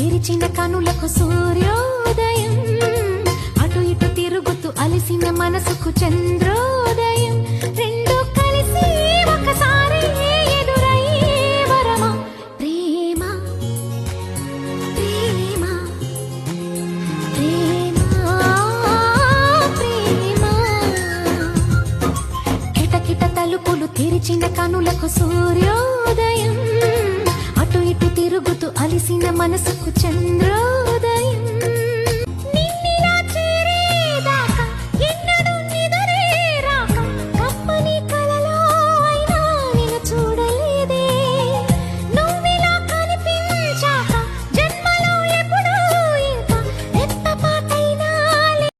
తెరిచిన కనులకు సూర్యోదయం. అటు ఇటు తిరుగుతూ అలిసిన మనసుకు చంద్రోదయం. రెండు కలిసి ఒకసారి కిటకిట తలుపులు తెరిచిన కనులకు సూర్యోదయం. అలిసిన మనసుకు చంద్రోదయం